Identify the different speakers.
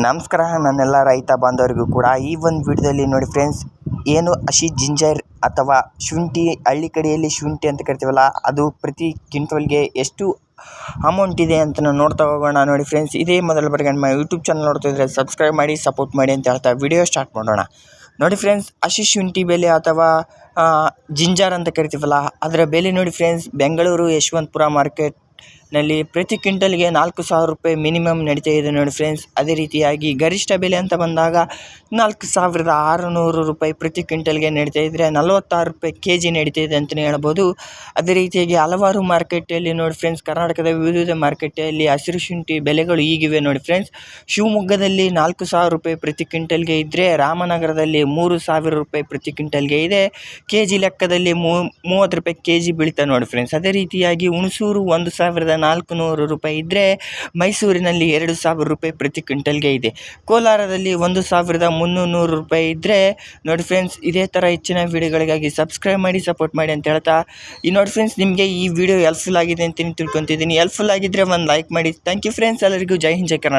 Speaker 1: ನಮಸ್ಕಾರ, ನನ್ನೆಲ್ಲ ರೈತ ಬಾಂಧವರಿಗೂ ಕೂಡ. ಈ ಒಂದು ವಿಡಿಯೋದಲ್ಲಿ ನೋಡಿ ಫ್ರೆಂಡ್ಸ್ ಏನು ಹಸಿ ಜಿಂಜರ್ ಅಥವಾ ಶುಂಠಿ, ಹಳ್ಳಿ ಕಡೆಯಲ್ಲಿ ಶುಂಠಿ ಅಂತ ಕರಿತೀವಲ್ಲ, ಅದು ಪ್ರತಿ ಕ್ವಿಂಟಲ್ಗೆ ಎಷ್ಟು ಅಮೌಂಟ್ ಇದೆ ಅಂತ ನಾವು ನೋಡ್ತಾ ಹೋಗೋಣ ನೋಡಿ ಫ್ರೆಂಡ್ಸ್ ಇದೇ ಮೊದಲ ಬಾರಿಗೆ ನಮ್ಮ ಯೂಟ್ಯೂಬ್ ಚಾನಲ್ ನೋಡ್ತಿದ್ರೆ ಸಬ್ಸ್ಕ್ರೈಬ್ ಮಾಡಿ ಸಪೋರ್ಟ್ ಮಾಡಿ ಅಂತ ಹೇಳ್ತಾ ವಿಡಿಯೋ ಸ್ಟಾರ್ಟ್ ಮಾಡೋಣ. ನೋಡಿ ಫ್ರೆಂಡ್ಸ್ ಹಸಿ ಶುಂಠಿ ಬೆಲೆ ಅಥವಾ ಜಿಂಜರ್ ಅಂತ ಕರಿತೀವಲ್ಲ, ಅದರ ಬೆಲೆ ನೋಡಿ ಫ್ರೆಂಡ್ಸ್ ಬೆಂಗಳೂರು ಯಶವಂತಪುರ ಮಾರ್ಕೆಟ್ನಲ್ಲಿ ಪ್ರತಿ ಕ್ವಿಂಟಲ್ಗೆ ನಾಲ್ಕು ಸಾವಿರ ರೂಪಾಯಿ ಮಿನಿಮಮ್ ನಡೀತಾ ಇದೆ ನೋಡಿ ಫ್ರೆಂಡ್ಸ್. ಅದೇ ರೀತಿಯಾಗಿ ಗರಿಷ್ಠ ಬೆಲೆ ಅಂತ ಬಂದಾಗ ನಾಲ್ಕು ಸಾವಿರದ ಆರುನೂರು ರೂಪಾಯಿ ಪ್ರತಿ ಕ್ವಿಂಟಲ್ಗೆ ನಡೀತಾ ಇದ್ದರೆ ನಲವತ್ತಾರು ರೂಪಾಯಿ ಕೆ ಜಿ ನಡೀತಾ ಇದೆ ಅಂತಲೇ ಹೇಳ್ಬೋದು. ಅದೇ ರೀತಿಯಾಗಿ ಹಲವಾರು ಮಾರ್ಕೆಟಲ್ಲಿ ನೋಡಿ ಫ್ರೆಂಡ್ಸ್, ಕರ್ನಾಟಕದ ವಿವಿಧ ಮಾರ್ಕೆಟಲ್ಲಿ ಹಸಿರು ಶುಂಠಿ ಬೆಲೆಗಳು ಈಗಿವೆ ನೋಡಿ ಫ್ರೆಂಡ್ಸ್. ಶಿವಮೊಗ್ಗದಲ್ಲಿ ನಾಲ್ಕು ಸಾವಿರ ರೂಪಾಯಿ ಪ್ರತಿ ಕ್ವಿಂಟಲ್ಗೆ ಇದ್ದರೆ ರಾಮನಗರದಲ್ಲಿ ಮೂರು ಸಾವಿರ ರೂಪಾಯಿ ಪ್ರತಿ ಕ್ವಿಂಟಲ್ಗೆ ಇದೆ. ಕೆ ಜಿ ಲೆಕ್ಕದಲ್ಲಿ ಮೂವತ್ತು ರೂಪಾಯಿ ಕೆ ಜಿ ಬೀಳ್ತಾ ನೋಡಿ ಫ್ರೆಂಡ್ಸ್. ಅದೇ ರೀತಿಯಾಗಿ ಹುಣಸೂರು ಒಂದು ಸಾವಿರದ ನಾಲ್ಕು ನೂರು ರೂಪಾಯಿ ಇದ್ದರೆ ಮೈಸೂರಿನಲ್ಲಿ ಎರಡು ಸಾವಿರ ರೂಪಾಯಿ ಪ್ರತಿ ಕ್ವಿಂಟಲ್ಗೆ ಇದೆ. ಕೋಲಾರದಲ್ಲಿ ಒಂದು ಸಾವಿರದ ಮುನ್ನೂರು ನೂರು ರೂಪಾಯಿ ಇದ್ದರೆ ನೋಡಿ ಫ್ರೆಂಡ್ಸ್ ಇದೇ ಥರ ಹೆಚ್ಚಿನ ವೀಡಿಯೋಗಳಿಗಾಗಿ ಸಬ್ಸ್ಕ್ರೈಬ್ ಮಾಡಿ ಸಪೋರ್ಟ್ ಮಾಡಿ ಅಂತ ಹೇಳ್ತಾ, ಈ ನೋಡಿ ಫ್ರೆಂಡ್ಸ್ ನಿಮಗೆ ಈ ವಿಡಿಯೋ ಹೆಲ್ಪ್ಫುಲ್ ಆಗಿದೆ ಅಂತ ತಿಳ್ಕೊತಿದ್ದೀನಿ. ಹೆಲ್ಪ್ಫುಲ್ ಆಗಿದ್ದರೆ ಒಂದು ಲೈಕ್ ಮಾಡಿ. ಥ್ಯಾಂಕ್ ಯು ಫ್ರೆಂಡ್ಸ್ ಎಲ್ಲರಿಗೂ ಜೈ ಹಿಂದ್, ಜೈ ಕರ್ನಾಟಕ